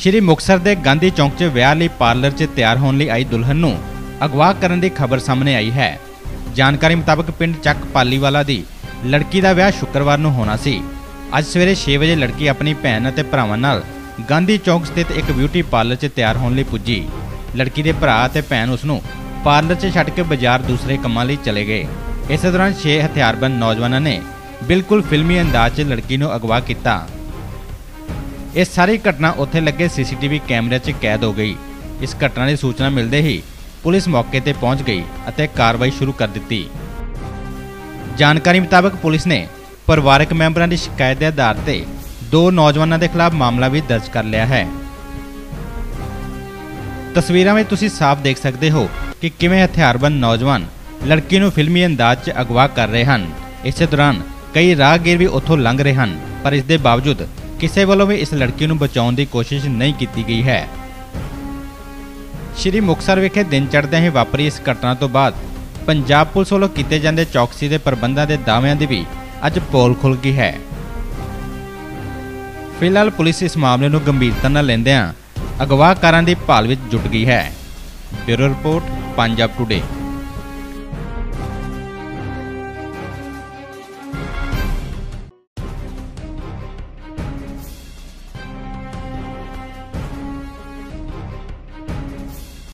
ਸ਼੍ਰੀ ਮੁਕਤਸਰ ਦੇ ਗਾਂਧੀ ਚੌਂਕ 'ਚ ਵਿਆਹ ਲਈ ਪਾਰਲਰ 'ਚ ਤਿਆਰ ਹੋਣ ਲਈ ਆਈ ਦੁਲਹਨ ਨੂੰ ਅਗਵਾ ਕਰਨ ਦੀ ਖਬਰ ਸਾਹਮਣੇ ਆਈ ਹੈ। ਜਾਣਕਾਰੀ ਮੁਤਾਬਕ ਪਿੰਡ ਚੱਕ ਪਾਲੀਵਾਲਾ ਦੀ ਲੜਕੀ ਦਾ ਵਿਆਹ ਸ਼ੁੱਕਰਵਾਰ ਨੂੰ ਹੋਣਾ ਸੀ। ਅੱਜ ਸਵੇਰੇ 6 ਵਜੇ ਲੜਕੀ ਆਪਣੀ ਭੈਣ ਅਤੇ ਭਰਾਵਾਂ ਨਾਲ ਗਾਂਧੀ ਚੌਂਕ ਸਥਿਤ ਇੱਕ ਬਿਊਟੀ ਪਾਰਲਰ 'ਚ ਤਿਆਰ ਹੋਣ ਲਈ ਪੁੱਜੀ। ਲੜਕੀ ਦੇ ਭਰਾ ਅਤੇ ਭੈਣ ਉਸ ਨੂੰ ਪਾਰਲਰ 'ਚ ਛੱਡ ਕੇ ਬਾਜ਼ਾਰ ਦੂਸਰੇ ਕੰਮਾਂ ਲਈ ਚਲੇ ਗਏ। ਇਸੇ ਦੌਰਾਨ 6 ਹਥਿਆਰਬੰਦ ਨੌਜਵਾਨਾਂ ਨੇ ਬਿਲਕੁਲ ਫਿਲਮੀ ਅੰਦਾਜ਼ 'ਚ ਲੜਕੀ ਨੂੰ ਅਗਵਾ ਕੀਤਾ। ਇਹ ਸਾਰੀ ਘਟਨਾ ਉੱਥੇ ਲੱਗੇ ਸੀਸੀਟੀਵੀ ਕੈਮਰੇ 'ਚ ਕੈਦ ਹੋ ਗਈ। ਇਸ ਘਟਨਾ ਦੀ ਸੂਚਨਾ ਮਿਲਦੇ ਹੀ ਪੁਲਿਸ ਮੌਕੇ ਤੇ ਪਹੁੰਚ ਗਈ ਅਤੇ ਕਾਰਵਾਈ ਸ਼ੁਰੂ ਕਰ ਦਿੱਤੀ। ਜਾਣਕਾਰੀ ਮੁਤਾਬਕ ਪੁਲਿਸ ਨੇ ਪਰਿਵਾਰਕ ਮੈਂਬਰਾਂ ਦੀ ਸ਼ਿਕਾਇਤ ਦੇ ਆਧਾਰ ਤੇ ਦੋ ਨੌਜਵਾਨਾਂ ਦੇ ਖਿਲਾਫ ਮਾਮਲਾ ਵੀ ਦਰਜ ਕਰ ਲਿਆ ਹੈ। ਤਸਵੀਰਾਂ ਵਿੱਚ ਤੁਸੀਂ ਸਾਫ਼ ਦੇਖ ਸਕਦੇ ਹੋ ਕਿ ਕਿਵੇਂ ਹਥਿਆਰਬੰਦ ਨੌਜਵਾਨ ਲੜਕੀ ਨੂੰ ਫਿਲਮੀ ਅੰਦਾਜ਼ 'ਚ ਅਗਵਾ ਕਰ ਰਹੇ ਹਨ। ਇਸੇ ਦੌਰਾਨ ਕਈ ਰਾਹਗੀਰ ਵੀ ਉੱਥੋਂ ਲੰਘ ਰਹੇ ਹਨ, ਪਰ ਇਸ ਦੇ ਬਾਵਜੂਦ ਕਿਸੇ ਵੱਲੋਂ ਵੀ ਇਸ ਲੜਕੀ ਨੂੰ ਬਚਾਉਣ ਦੀ ਕੋਸ਼ਿਸ਼ ਨਹੀਂ ਕੀਤੀ ਗਈ ਹੈ। ਸ਼੍ਰੀ ਮੁਕਤਸਰ ਵਿਖੇ ਦਿਨ ਚੜ੍ਹਦਿਆਂ ਹੀ ਵਾਪਰੀ ਇਸ ਘਟਨਾ ਤੋਂ ਬਾਅਦ ਪੰਜਾਬ ਪੁਲਿਸ ਵੱਲੋਂ ਕੀਤੇ ਜਾਂਦੇ ਚੌਕਸੀ ਦੇ ਪ੍ਰਬੰਧਾਂ ਦੇ ਦਾਅਵਿਆਂ ਦੀ ਵੀ ਅੱਜ ਪੋਲ ਖੁੱਲ ਗਈ ਹੈ। ਫਿਲਹਾਲ ਪੁਲਿਸ ਇਸ ਮਾਮਲੇ ਨੂੰ ਗੰਭੀਰਤਾ ਨਾਲ ਲੈਂਦਿਆਂ ਅਗਵਾਕਾਰਾਂ ਦੀ ਭਾਲ ਵਿੱਚ ਜੁਟ ਗਈ ਹੈ। Bureau report, Punjab today